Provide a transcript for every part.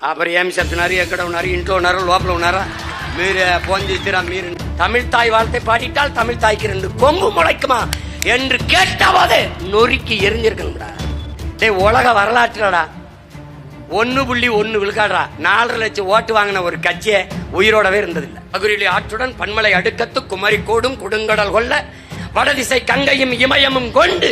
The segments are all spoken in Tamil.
అప్పుడు ఏం చెప్తున్నారు ఎక్కడ ఉన్నారు ఇంట్లో ఉన్నారు లోపల ఉన్నారా మీరు ఫోన్ చేసిరా మీరు தமிழ் தாய் வாழ்த்தை பாடிட்டால் தமிழ் தாய்க்கு ரெண்டு கொம்பு முளைக்குமா என்று கேட்டபோது நொறுக்கி எரிஞ்சிருக்கணும்டா டேய் உலக வரலாற்றுலடா ஒன்னு புள்ளி ஒன்னு விழுக்காடுறா நாலரை லட்சம் ஓட்டு வாங்கின ஒரு கட்சியே உயிரோடவே இருந்ததில்லை பகுரிலி ஆற்றுடன் பன்மலை அடுக்கத்து குமரி கோடும் கொடுங்கடல் கொள்ள வடதிசை கங்கையும் இமயமும் கொண்டு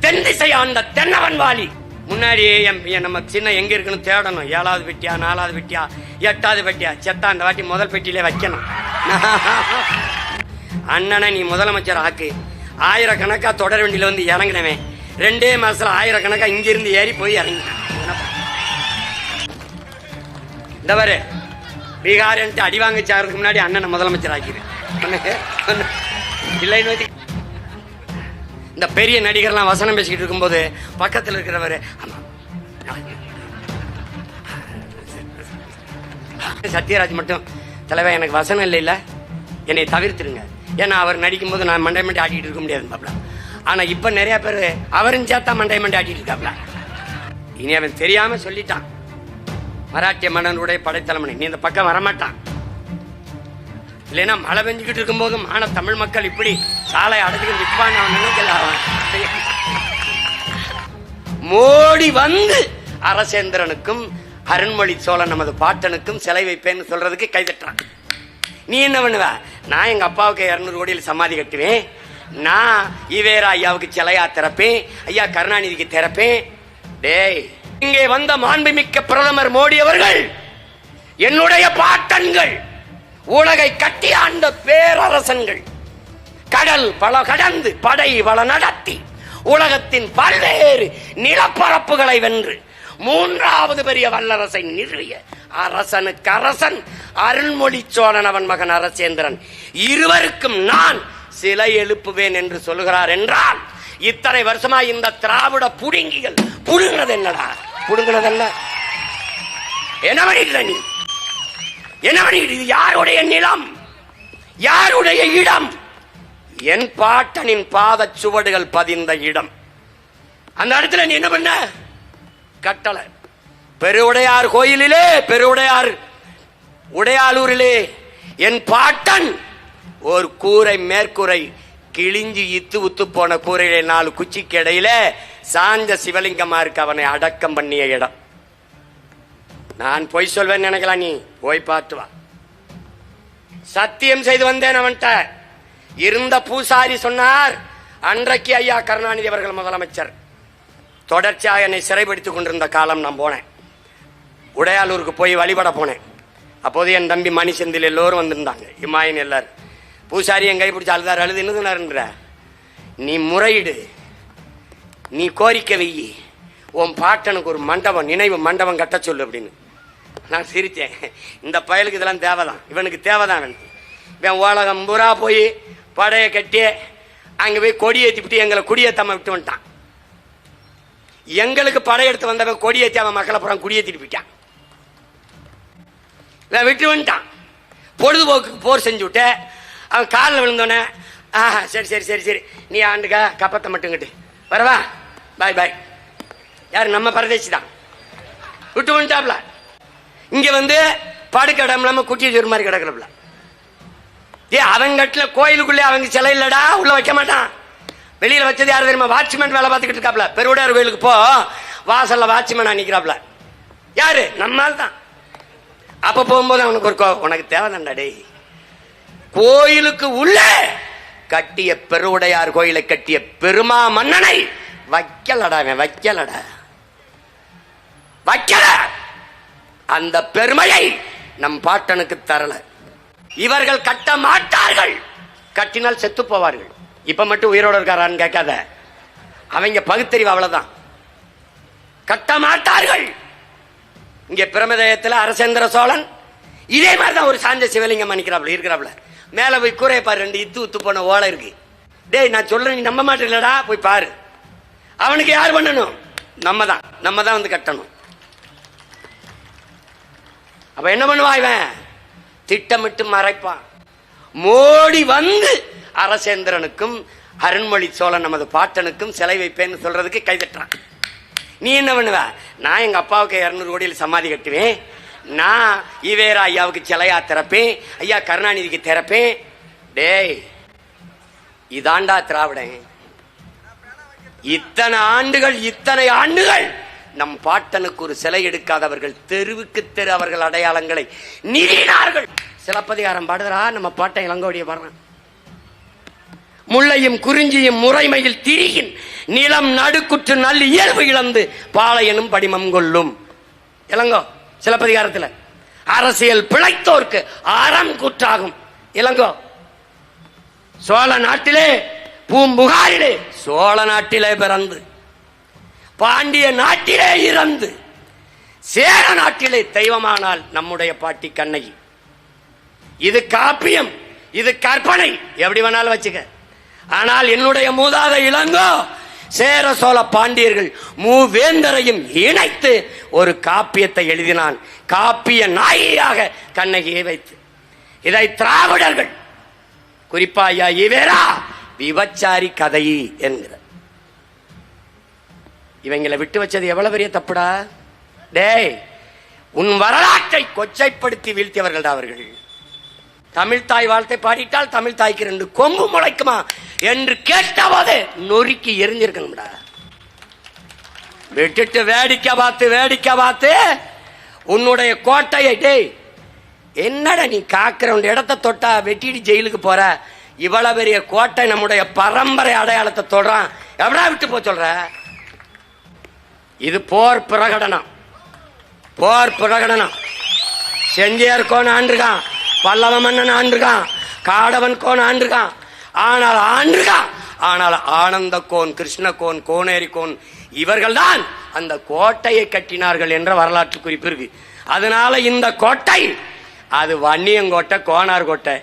தென் திசை ஆண்ட தென்னவன் வாலி முன்னாடி என் நம்ம சின்ன எங்கே இருக்குன்னு தேடணும். ஏழாவது பெட்டியா நாலாவது பெட்டியா எட்டாவது பெட்டியா? செத்தா அந்த வாட்டி முதல் பெட்டியிலே வைக்கணும். அண்ணனை நீ முதலமைச்சர் ஆக்கு. ஆயிரக்கணக்காக தொடர் வண்டியில் வந்து இறங்கினவன். ரெண்டே மாதத்தில் ஆயிரக்கணக்காக இங்கிருந்து ஏறி போய் இறங்கினான் இந்த பாரு. பீகார் அடி வாங்கிச்சாருக்கு முன்னாடி அண்ணனை முதலமைச்சர் ஆக்கிடு இல்லைன்னு வச்சு இந்த பெரிய நடிகர்லாம் வசனம் பேசிக்கிட்டு இருக்கும்போது பக்கத்தில் இருக்கிறவர் சத்யராஜ் மட்டும் தலைவர் எனக்கு வசனம் இல்லை இல்லை. என்னை தவிர்த்துருங்க. ஏன்னா அவர் நடிக்கும்போது நான் மண்டை மண்டி ஆட்டிகிட்டு இருக்க முடியாது பாப்ல ஆனால் இப்போ நிறைய பேர் அவரும் சேர்த்தா மண்டை மண்டி ஆட்டிகிட்டு இருக்காப்ல. இனி அவன் தெரியாமல் சொல்லிட்டான். மராட்டிய மன்னனுடைய படைத்தலைமனை. நீ இந்த பக்கம் வரமாட்டான். இல்லைன்னா மழை பெஞ்சுக்கிட்டு இருக்கும்போது மான தமிழ் மக்கள் இப்படி சாலை அடைச்சிக்கிட்டு நிற்பான்னு அவன் நினைக்கல அவன். மோடி வந்து அரசேந்திரனுக்கும் அருண்மொழி சோழன் நமது பாட்டனுக்கும் சிலை வைப்பேன்னு சொல்றதுக்கு கைதட்டுறான் நீ என்ன பண்ணுவ? நான் எங்க அப்பாவுக்கு இரநூறு கோடியில் சமாதி கட்டுவேன். நான் ஈவேரா ஐயாவுக்கு சிலையா திறப்பேன். ஐயா கருணாநிதிக்கு திறப்பேன். டேய் இங்கே வந்த மாண்புமிக்க பிரதமர் மோடி அவர்கள் என்னுடைய பாட்டன்கள் உலகை கட்டி ஆண்ட பேரரசன்கள். கடல் பல கடந்து படை பல நடத்தி உலகத்தின் பல்வேறு நிலப்பரப்புகளை வென்று மூன்றாவது பெரிய வல்லரசை நிறுவிய அரசனுக்கு அரசன் அருள்மொழி சோழன் அவன் மகன் அரசேந்திரன். இருவருக்கும் நான் சிலை எழுப்புவேன் என்று சொல்லுகிறார் என்றால் இத்தனை வருஷமா இந்த திராவிட புடுங்கிகள் புடுங்கினது என்னடா? புடுங்கினது என்ன? என்ன பண்ணிட்டு நீ? என்ன இது யாருடைய நிலம்? யாருடைய இடம்? என் பாட்டனின் பாத சுவடுகள் பதிந்த இடம். அந்த இடத்துல நீ என்ன பண்ண? கட்டளை. பெருவுடையார் கோயிலிலே பெருவுடையார் உடையாளூரிலே என் பாட்டன் ஒரு கூரை மேற்கூரை கிழிஞ்சு இத்து உத்து போன கூரையிலே நாலு குச்சிக்கு இடையில சாஞ்ச சிவலிங்கமா இருக்கு. அவனை அடக்கம் பண்ணிய இடம். நான் பொய் சொல்வேன்னு நினைக்கலாம் நீ? போய் பார்த்து வா. சத்தியம் செய்து வந்தேன் அவன்கிட்ட. இருந்த பூசாரி சொன்னார் அன்றைக்கு ஐயா கருணாநிதி அவர்கள் முதலமைச்சர். தொடர்ச்சியாக என்னை சிறைப்படுத்திக் கொண்டிருந்த காலம் நான் போனேன். உடையாளூருக்கு போய் வழிபட போனேன். அப்போது என் தம்பி மணி செந்தில் எல்லோரும் வந்திருந்தாங்க. இம்மாயின் எல்லாரும். பூசாரி என் கை அழுதார் அழுது என்னதுனாருன்ற நீ முறையிடு. நீ கோரிக்கை வெய்யி உன் பாட்டனுக்கு ஒரு மண்டபம் நினைவு மண்டபம் கட்ட சொல்லு அப்படின்னு. நான் சிரித்தேன். இந்த பயலுக்கு இதெல்லாம் தேவைதான். இவனுக்கு தேவைதான் அவனுக்கு. இவன் உலகம் பூரா போய் படையை கட்டி அங்கே போய் கொடி ஏற்றிவிட்டு எங்களை குடியேற்றாம விட்டு வந்துட்டான். எங்களுக்கு படையெடுத்து வந்தவன் கொடியேற்றி அவன் மக்களை புறம் குடியேற்றிட்டு போயிட்டான். இவன் விட்டு வந்துட்டான். பொழுதுபோக்குக்கு போர் செஞ்சு விட்டு அவன் காலில் விழுந்தோடனே ஆ சரி சரி சரி சரி. நீ ஆண்டுக்கா கப்பத்தை மட்டுங்கிட்டு வரவா? பாய் பாய். யார்? நம்ம பரதேசி தான் விட்டு வந்துட்டாப்ல. இங்க வந்து படுக்க இடம் இல்லாம குட்டி ஒரு மாதிரி கிடக்குறப்பல. ஏ கட்டில கோயிலுக்குள்ளே அவங்க சிலை இல்லடா உள்ள வைக்க மாட்டான். வெளியில வச்சது யாரு தெரியுமா? வாட்ச்மேன் வேலை பார்த்துக்கிட்டு இருக்காப்ல. பெருவுடையார் கோயிலுக்கு போ வாசல்ல வாட்ச்மேன் நிக்கிறாப்ல. யாரு? நம்மால் தான். அப்ப போகும்போது அவனுக்கு ஒரு உனக்கு தேவைதான்டா டேய். கோயிலுக்கு உள்ளே கட்டிய பெருவுடையார் கோயிலை கட்டிய பெருமா மன்னனை வைக்கலடா அவன் வைக்கலடா. வைக்கல. அந்த பெருமையை நம் பாட்டனுக்கு தரல. இவர்கள் கட்ட மாட்டார்கள். கட்டினால் செத்து போவார்கள். இப்ப மட்டும் உயிரோட இருக்காரான்னு கேட்காத. அவங்க பகுத்தறிவு அவ்வளவுதான். கட்ட மாட்டார்கள். இங்க பிரமதயத்தில் அரசேந்திர சோழன் இதே மாதிரி தான் ஒரு சாஞ்ச சிவலிங்கம் நிக்கிறாப்ல இருக்கிறாப்ல மேல போய் கூரை பாரு ரெண்டு இத்து உத்து போன ஓலை இருக்கு. டேய் நான் சொல்றேன் நீ நம்ப மாட்டேன்லடா போய் பாரு. அவனுக்கு யார் பண்ணணும்? நம்ம தான் நம்ம தான் வந்து கட்டணும். அப்ப என்ன பண்ணுவா இவன்? திட்டமிட்டு மறைப்பான். மோடி வந்து அரசேந்திரனுக்கும் அருண்மொழி சோழன் நமது பாட்டனுக்கும் சிலை வைப்பேன்னு சொல்றதுக்கு கைதட்டுறான் நீ என்ன பண்ணுவ? நான் எங்க அப்பாவுக்கு இருநூறு கோடியில் சமாதி கட்டுவேன். நான் ஈவேரா ஐயாவுக்கு சிலையா திறப்பேன். ஐயா கருணாநிதிக்கு திறப்பேன். டேய் இதாண்டா திராவிடன் இத்தனை ஆண்டுகள் இத்தனை ஆண்டுகள் நம் பாட்டனுக்கு ஒரு சிலை எடுக்காதவர்கள் தெருவுக்கு தெரு அவர்கள் அடையாளங்களை நிறுவினார்கள் சிலப்பதிகாரம் பாடுறா நம்ம பாட்டை இளங்கோடிய பாடுறான். முள்ளையும் குறிஞ்சியும் முறைமையில் திரியின் நிலம் நடுக்குற்று நல்ல இயல்பு இழந்து பாளையனும் படிமம் கொள்ளும். இளங்கோ சிலப்பதிகாரத்தில். அரசியல் பிழைத்தோர்க்கு அறம் குற்றாகும். இளங்கோ சோழ நாட்டிலே பூம்புகாரிலே சோழ நாட்டிலே பிறந்து பாண்டிய நாட்டிலே இறந்து சேர நாட்டிலே தெய்வமானால் நம்முடைய பாட்டி கண்ணகி. இது காப்பியம் இது கற்பனை. எப்படி வேணாலும் வச்சுக்க. ஆனால் என்னுடைய மூதாத இளங்கோ சேர சோழ பாண்டியர்கள் மூவேந்தரையும் இணைத்து ஒரு காப்பியத்தை எழுதினான். காப்பிய நாயியாக கண்ணகியை வைத்து. இதை திராவிடர்கள் குறிப்பா ஐயா விபச்சாரி கதை என்கிறார். இவங்களை விட்டு வச்சது எவ்வளவு பெரிய தப்புடா? டேய் உன் வரலாற்றை கொச்சைப்படுத்தி வீழ்த்தியவர்கள் அவர்கள். தமிழ் தாய் வாழ்த்தை பாடிட்டால் தமிழ் தாய்க்கு ரெண்டு கொம்பு முளைக்குமா என்று கேட்டபோது நொறுக்கி எரிஞ்சிருக்கணும்டா. விட்டுட்டு வேடிக்கை பார்த்து வேடிக்கை பார்த்து உன்னுடைய கோட்டையை டேய் என்னடா நீ காக்கிறவன் இடத்த தொட்டா வெட்டிட்டு ஜெயிலுக்கு போற? இவ்வளவு பெரிய கோட்டை நம்முடைய பரம்பரை அடையாளத்தை தொடுறான். எவ்வளோ விட்டு போ சொல்ற? இது போர் பிரகடனம். போர் பிரகடனம். செஞ்சியார் கோன் ஆண்டுகான் பல்லவ மன்னன் ஆண்டுகான் காடவன் கோன் ஆண்டுகான் ஆனால் ஆண்டுகான் ஆனால் ஆனந்த கோன் கிருஷ்ண கோன் கோனேரி கோன் இவர்கள்தான் அந்த கோட்டையை கட்டினார்கள் என்ற வரலாற்று குறிப்பு இருக்கு. அதனால இந்த கோட்டை அது வன்னியங்கோட்டை கோனார் கோட்டை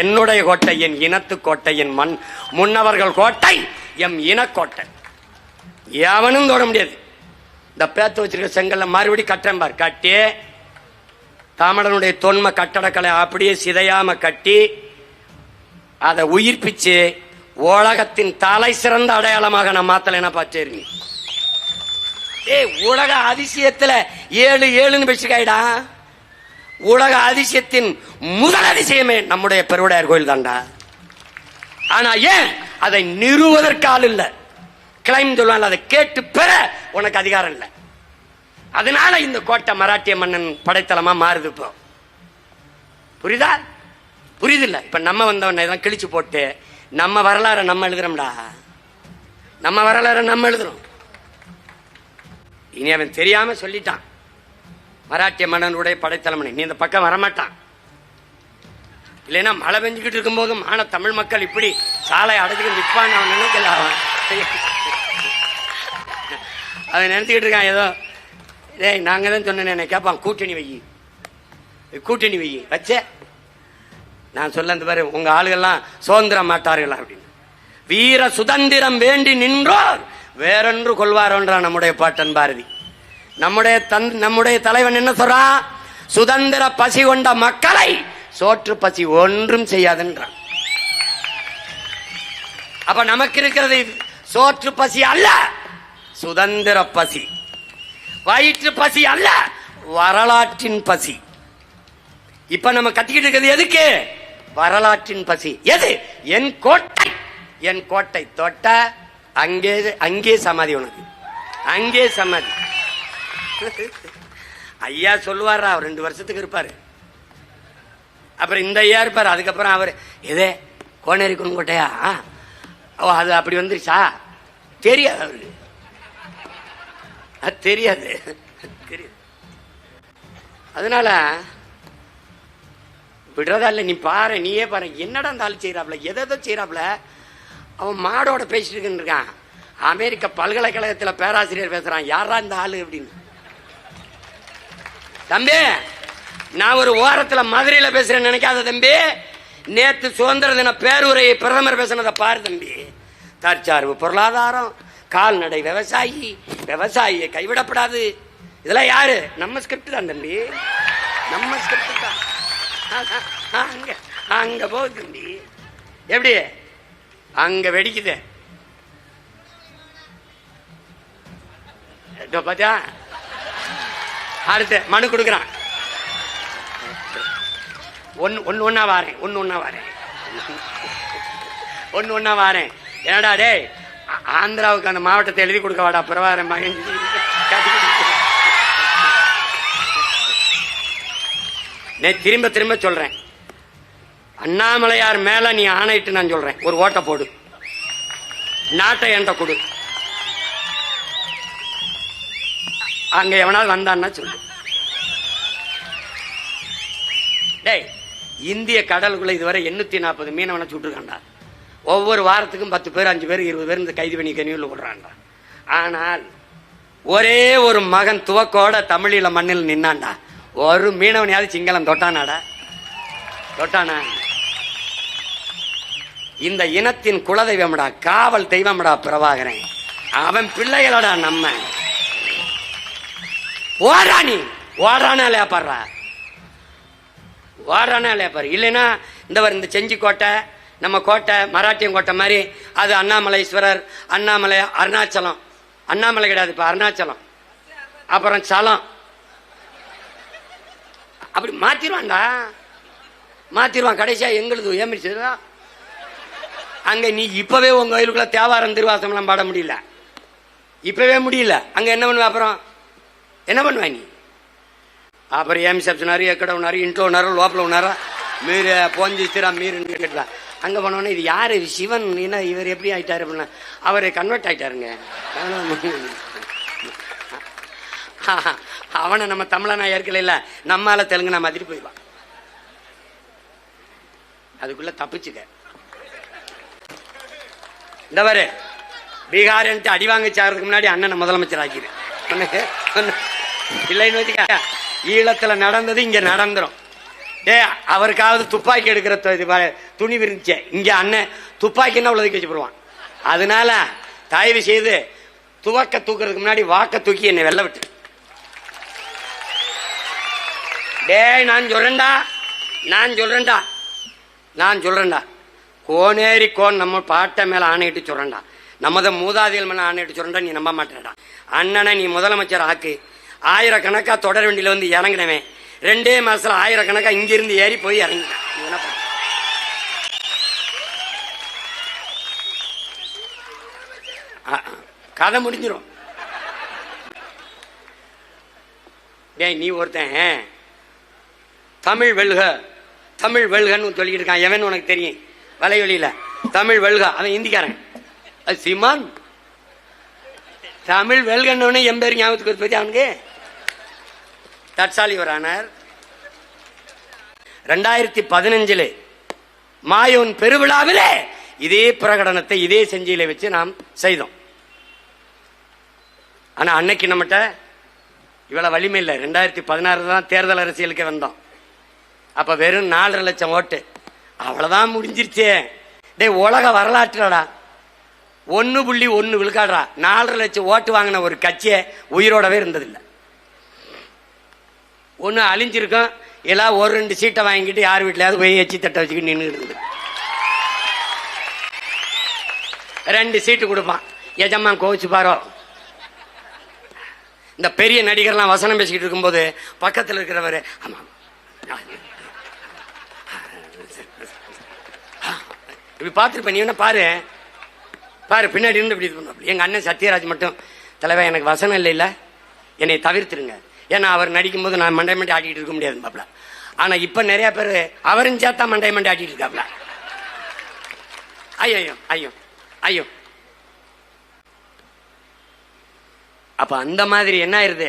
என்னுடைய கோட்டை என் இனத்து கோட்டை என் மண் முன்னவர்கள் கோட்டை எம் இனக்கோட்டை. எவனும் தொட முடியாது. இந்த பேத்து வச்சிருக்க செங்கல்ல மறுபடி கட்டம்பார் பார். கட்டி தாமடனுடைய தொன்ம கட்டடக்கலை அப்படியே சிதையாம கட்டி அதை உயிர்ப்பிச்சு உலகத்தின் தலை சிறந்த அடையாளமாக நான் மாத்தலைன்னா பார்த்துருங்க ஏய் உலக அதிசயத்துல ஏழு ஏழுன்னு வச்சுக்காயிடா உலக அதிசயத்தின் முதல் அதிசயமே நம்முடைய பெருவுடையார் கோயில் தான்டா ஆனா ஏன்? அதை நிறுவதற்கு ஆள் இல்லை. கிளைம் சொல்லுவாங்க அதை கேட்டு பெற உனக்கு அதிகாரம் இல்லை. அதனால இந்த கோட்டை மராட்டிய மன்னன் படைத்தலமா மாறுது இப்போ. புரியுதா? புரியுதில்ல. இப்ப நம்ம வந்தவனை தான் கிழிச்சு போட்டு நம்ம வரலாறை நம்ம எழுதுறோம்டா. நம்ம வரலாறை நம்ம எழுதுறோம். இனி அவன் தெரியாம சொல்லிட்டான். மராட்டிய மன்னனுடைய படைத்தலைமனை நீ இந்த பக்கம் வரமாட்டான். இல்லைன்னா மழை பெஞ்சுக்கிட்டு இருக்கும்போது மான தமிழ் மக்கள் இப்படி சாலை அடைச்சிக்கிட்டு நிற்பான்னு அவன் நினைக்கல அவன். அவன் நினைச்சுக்கிட்டு இருக்கான் ஏதோ டேய் நாங்க தான் சொன்னேன் கேட்பான் கூட்டணி வை. கூட்டணி வை வச்சே. நான் சொல்ல இந்த பாரு உங்க ஆளுகள்லாம் சுதந்திரம் மாட்டார்களா? அப்படின்னு. வீர சுதந்திரம் வேண்டி நின்றோர் வேறொன்று கொள்வாரோன்றான் நம்முடைய பாட்டன் பாரதி. நம்முடைய தன் நம்முடைய தலைவன் என்ன சொல்றான் சுதந்திர பசி கொண்ட மக்களை சோற்று பசி ஒன்றும் செய்யாதுன்றான். அப்ப நமக்கு இருக்கிறது சோற்று பசி அல்ல. சுதந்திர பசி. வயிற்று பசி அல்ல வரலாற்றின் பசி. இப்ப நம்ம கத்திக்கிட்டு இருக்கிறது எதுக்கு? வரலாற்றின் பசி. எது? என் கோட்டை. என் கோட்டை தொட்ட அங்கே அங்கே சமாதி உனக்கு. அங்கே சமாதி. ஐயா சொல்லுவாரா அவர் ரெண்டு வருஷத்துக்கு இருப்பாரு. அப்புறம் இந்த ஐயா இருப்பாரு அதுக்கப்புறம் அவர் எதே கோனேரி குன்கோட்டையா ஆ. ஓ அது அப்படி வந்துருச்சா? தெரியாது அவருக்கு. அது தெரியாது. தெரியாது. அதனால விடுறதா இல்லை நீ பாரு நீயே பாரு. என்னடா அந்த ஆள் செய்யறாப்ல எதை எதோ செய்யறாப்ல அவன் மாடோட பேசிட்டு இருக்குன்னு இருக்கான். அமெரிக்க பல்கலைக்கழகத்துல பேராசிரியர் பேசுறான். யாரா இந்த ஆளு அப்படின்னு. தம்பி நான் ஒரு ஓரத்துல மதுரையில பேசுறேன்னு நினைக்காத தம்பி. நேத்து சுதந்திர தின பேருரையை பிரதமர் பேசினதை பாரு தம்பி. தற்சார்பு பொருளாதாரம் கால்நடை விவசாயி விவசாயியை கைவிடப்படாது. இதெல்லாம் யாரு? நம்ம ஸ்கிரிப்ட் தான் தம்பி. நம்ம ஸ்கிரிப்ட் தான். அங்க அங்க போகுது தம்பி. எப்படி? அங்க வெடிக்குது. பாத்தியா? அடுத்து மனு கொடுக்குறான். ஒன்னு ஒன்னு ஒன்னா வாரேன் ஒன்னு ஒன்னா வாரேன். ஒன்னு ஒன்னா வாரேன். என்னடா டேய்? ஆந்திராவுக்கு அந்த மாவட்டத்தை எழுதி கொடுக்க வாடா பிரவாரம் மகன். நே திரும்ப திரும்ப சொல்றேன். அண்ணாமலையார் மேல நீ ஆணையிட்டு நான் சொல்றேன். ஒரு ஓட்டை போடு. நாட்டை என்கிட்ட கொடு. அங்க எவனாவது வந்தான்னா சொல்லு. டேய் இந்திய கடலுக்குள்ள இதுவரை எண்ணூத்தி நாற்பது மீனவனை சுட்டுருக்காண்டா ஒவ்வொரு வாரத்துக்கும் பத்து பேர் அஞ்சு பேர் இருபது பேர் இந்த கைது பண்ணி கனிவில் விடுறான்டா ஆனால் ஒரே ஒரு மகன் துவக்கோட தமிழில மண்ணில் நின்னான்டா. ஒரு மீனவனையாவது சிங்களம் தொட்டானாடா. தொட்டானா? இந்த இனத்தின் குலதெய்வம்டா காவல் தெய்வம்டா பிரபாகரன். அவன் பிள்ளைகளடா நம்ம. ஓடுறா நீ. ஓடுறானா லேப்படுறா ஓடுறானா லேப்பாரு இல்லைன்னா இந்த வர இந்த செஞ்சிக்கோட்டை நம்ம கோட்டை மராட்டியம் கோட்டை மாதிரி அது அண்ணாமலைஸ்வரர் அண்ணாமலை அருணாச்சலம் அண்ணாமலை கிடையாது இப்ப அருணாச்சலம் அப்புறம் சலம் அப்படி மாத்திருவான்டா மாத்திருவான் கடைசியா எங்களுது ஏமிச்சதா அங்க நீ இப்பவே உங்க கோயிலுக்குள்ள தேவாரம் திருவாசம்லாம் பாட முடியல இப்பவே முடியல அங்க என்ன பண்ணுவ அப்புறம் என்ன பண்ணுவ நீ அப்புறம் ఏం చెప్తున్నారు ఎక్కడ ఉన్నారు ఇంట్లో ఉన్నారు లోపల ఉన్నారా మీరు ఫోన్ చేస్తారా మీరు கேட்டா அங்கே போனோன்னே இது யார்? சிவன். என்ன இவர் எப்படி ஆயிட்டாரு? அப்படின்னா அவர் கன்வெர்ட் ஆயிட்டாருங்க. அவனை நம்ம தமிழனா ஏற்கல இல்லை நம்மால தெலுங்கு மாதிரி போயிடுவான். அதுக்குள்ள தப்பிச்சுக்க இந்த பாரு பீகார்ன்ட்டு அடி வாங்க சாகிறதுக்கு முன்னாடி அண்ணனை முதலமைச்சர் ஆக்கிடு இல்லைன்னு வச்சுக்க ஈழத்துல நடந்தது இங்க நடந்துரும். ஏ அவருக்காவது துப்பாக்கி எடுக்கிற இது துணி விரிஞ்சே. இங்க அண்ணன் துப்பாக்கின்னா உள்ளதுக்கு வச்சு போடுவான். அதனால தயவு செய்து துவக்க தூக்குறதுக்கு முன்னாடி வாக்க தூக்கி என்னை வெள்ள விட்டு. டேய் நான் சொல்றேன்டா. நான் சொல்றேன்டா. நான் சொல்றேன்டா. கோனேரி கோன் நம்ம பாட்டை மேல ஆணையிட்டு சொல்றேன்டா. நம்மத மூதாதிகள் மேல ஆணையிட்டு சொல்றேன்டா நீ நம்ப மாட்டேடா அண்ணனை நீ முதலமைச்சர் ஆக்கு. ஆயிரக்கணக்கா தொடர் வண்டியில வந்து இறங்கினவன். ரெண்டே மாசத்துல ஆயிரக்கணக்கா இங்கிருந்து ஏறி போய் இறங்கிட்டான். ஆ, கதை முடிஞ்சிடும் டேய் நீ ஒருத்தன் தமிழ் வெல்க தமிழ் வெல்கன்னு சொல்லிக்கிட்டு இருக்கான். எவன் உனக்கு தெரியும்? வலையொலியில. தமிழ் வெல்க அவன் இந்திக்காரன். அது சிமான்? தமிழ் வெல்கன்னு என் பேர் ஞாபகத்துக்கு வருது பத்தி அவனுக்கு? தற்சாலிவரானார் ரெண்டாயிரத்தி பதினஞ்சுல மாயோன் பெருவிழாவிலே இதே பிரகடனத்தை இதே செஞ்சியில வச்சு நாம் செய்தோம். ஆனா அன்னைக்கு நம்மகிட்ட இவ்வளவு வலிமை இல்லை. ரெண்டாயிரத்தி பதினாறு தான் தேர்தல் அரசியலுக்கு வந்தோம். அப்ப வெறும் நாலரை லட்சம் ஓட்டு. அவ்வளவுதான் முடிஞ்சிருச்சே. டேய் உலக வரலாற்றுலடா. ஒன்னு புள்ளி ஒன்னு விழுக்காடுறா. நாலரை லட்சம் ஓட்டு வாங்கின ஒரு கட்சியை உயிரோடவே இருந்ததில்லை. ஒன்று அழிஞ்சிருக்கும். எல்லாம் ஒரு ரெண்டு சீட்டை வாங்கிட்டு யார் வீட்டிலையாவது போய் எச்சி தட்டை வச்சுக்கிட்டு நின்றுட்டு ரெண்டு சீட்டு கொடுப்பான். எஜமான் கோவிச்சு பாரோ. இந்த பெரிய நடிகர்லாம் வசனம் பேசிக்கிட்டு இருக்கும்போது பக்கத்தில் இருக்கிறவர் ஆமா இப்படி பார்த்துருப்ப நீ என்ன பாரு. பாரு பின்னாடி இருந்து இப்படி இது பண்ணுவாப்ல. எங்க அண்ணன் சத்யராஜ் மட்டும் தலைவர் எனக்கு வசனம் இல்லை இல்லை என்னை தவிர்த்துருங்க. ஏன்னா அவர் நடிக்கும்போது நான் மண்டை மண்டை ஆட்டிட்டு இருக்க முடியாது பாப்ல ஆனா இப்ப நிறைய பேர் அவரும் சேர்த்தா மண்டை மண்டை ஆட்டிட்டு இருக்காப்ல. ஐயோ ஐயோ ஐயோ அப்ப அந்த மாதிரி என்ன ஆயிருது?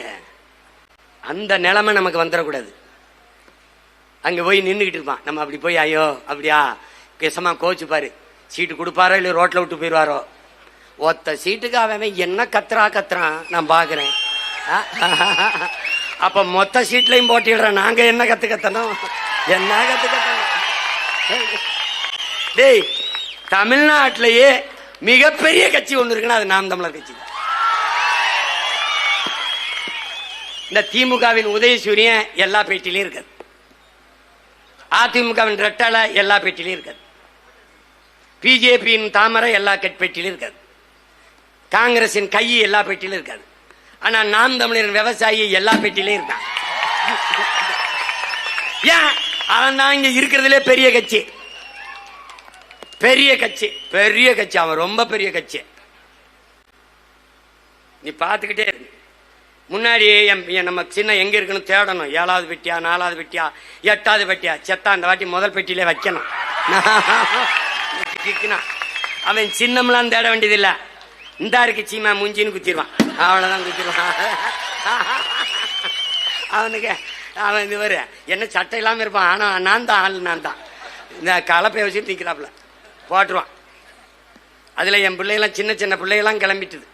அந்த நிலைமை நமக்கு வந்துடக்கூடாது. அங்க போய் நின்றுகிட்டு இருப்பான். நம்ம அப்படி போய் ஐயோ அப்படியா? கேசமா கோச்சுப்பாரு சீட்டு கொடுப்பாரோ இல்லை ரோட்ல விட்டு போயிடுவாரோ? ஒத்த சீட்டுக்கு அவன் என்ன கத்துறா கத்துறான் நான் பாக்குறேன். அப்ப மொத்த சீட்லையும் போட்டிடுறேன். நாங்க என்ன கத்து என்ன கத்து டேய் தமிழ்நாட்டிலேயே மிகப்பெரிய கட்சி ஒண்ணு இருக்குன்னா அது நாம் தமிழர் கட்சி இந்த திமுகவின் உதயசூரியன் எல்லா பேட்டிலையும் இருக்காது அதிமுகவின் ரெட்டலை எல்லா பேட்டிலையும் இருக்காது பிஜேபியின் தாமரை எல்லா கட் இருக்காது காங்கிரசின் கை எல்லா பேட்டிலும் இருக்காது ஆனா நாம் தமிழர் விவசாயி எல்லா பெட்டிலையும் இருக்கான் ஏன்? அவன் தான் இங்க இருக்கிறதுலே பெரிய கட்சி. பெரிய கட்சி. பெரிய கட்சி. அவன் ரொம்ப பெரிய கட்சி. நீ பார்த்துக்கிட்டே இரு. முன்னாடி நம்ம சின்ன எங்க இருக்குன்னு தேடணும். ஏழாவது பெட்டியா நாலாவது பெட்டியா எட்டாவது பெட்டியா? செத்தா அந்த வாட்டி முதல் பெட்டியிலே வைக்கணும். அவன் சின்னம்லாம் தேட வேண்டியதில்லை. இந்தா இருக்கு சீமா மூஞ்சின்னு குத்திடுவான். அவ்வளவுதான் குத்திடுவான் அவனுக்கு அவன் இது வரு என்ன சட்டை இல்லாமல் இருப்பான். ஆனால் நான் தான் ஆள் நான் தான். இந்த கலப்பை வச்சுட்டு நிற்கிறாப்புல போட்டுருவான். அதில் என் பிள்ளைகளாம் சின்ன சின்ன பிள்ளைகளாம் கிளம்பிட்டுது.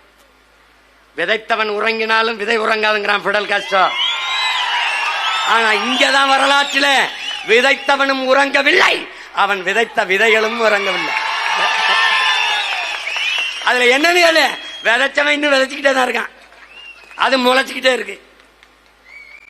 விதைத்தவன் உறங்கினாலும் விதை உறங்காதுங்கிறான் பிடல் ஆனால் இங்கே தான் வரலாற்றில் விதைத்தவனும் உறங்கவில்லை. அவன் விதைத்த விதைகளும் உறங்கவில்லை. அதில் என்னன்னு கேளு. விதைச்சவன் இன்னும் விதைச்சிக்கிட்டே தான் இருக்கான். அது முளைச்சிக்கிட்டே இருக்கு.